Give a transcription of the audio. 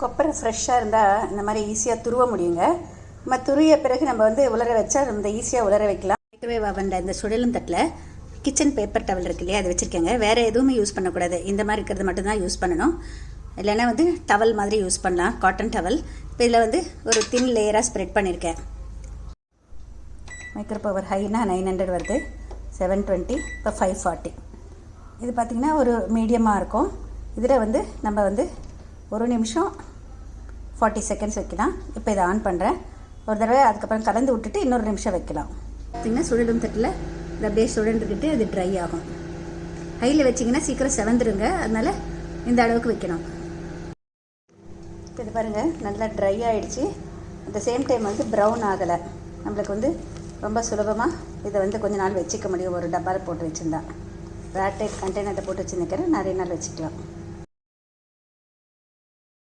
கொப்பரை ஃப்ரெஷ்ஷாக இருந்தால் இந்த மாதிரி ஈஸியாக துருவ முடியுங்க. நம்ம துருவிய பிறகு நம்ம வந்து உலர வச்சா நம்ம ஈஸியாக உலர வைக்கலாம். மைக்ரோவேவ் அவன்ல இந்த சுடலும் தட்டில் கிச்சன் பேப்பர் டவல் இருக்கு இல்லையா அதை வச்சுருக்கேங்க. வேறு எதுவுமே யூஸ் பண்ணக்கூடாது. இந்த மாதிரி இருக்கிறது மட்டும்தான் யூஸ் பண்ணணும். இல்லைன்னா வந்து டவல் மாதிரி யூஸ் பண்ணலாம். காட்டன் டவல் இப்போ இதில் வந்து ஒரு தின் லேயராக ஸ்ப்ரெட் பண்ணியிருக்கேன் மைக்ரோ பவர் ஹைனா நைன் ஹண்ட்ரட் வருது. செவன் டுவெண்ட்டி இப்போ ஃபைவ் ஃபார்ட்டி இது பார்த்திங்கன்னா ஒரு மீடியமாக இருக்கும். இதில் வந்து நம்ம வந்து ஒரு நிமிஷம். ஃபார்ட்டி செகண்ட்ஸ் வைக்கலாம். இப்போ இதை ஆன் பண்ணுறேன் ஒரு தடவை அதுக்கப்புறம் கலந்து விட்டுட்டு இன்னொரு நிமிஷம் வைக்கலாம். பார்த்திங்கன்னா சுழலும் தட்டில் இது அப்படியே சுழன்றுக்கிட்டு அது ட்ரை ஆகும். ஹையில் வச்சிங்கன்னா சீக்கிரம் செவந்துருங்க. அதனால் இந்த அளவுக்கு வைக்கணும். இப்போ இது பாருங்கள் நல்லா ட்ரை ஆகிடுச்சு அட் சேம் டைம் வந்து ப்ரௌன் ஆகலை. நம்மளுக்கு வந்து ரொம்ப சுலபமாக இதை வந்து கொஞ்ச நாள் வச்சுக்க முடியும். ஒரு டப்பாவில் போட்டு வச்சுருந்தா. ஏர்டைட் கண்டெய்னரில் போட்டு வச்சுருந்துக்கிறேன் நிறைய நாள் வச்சுக்கலாம்.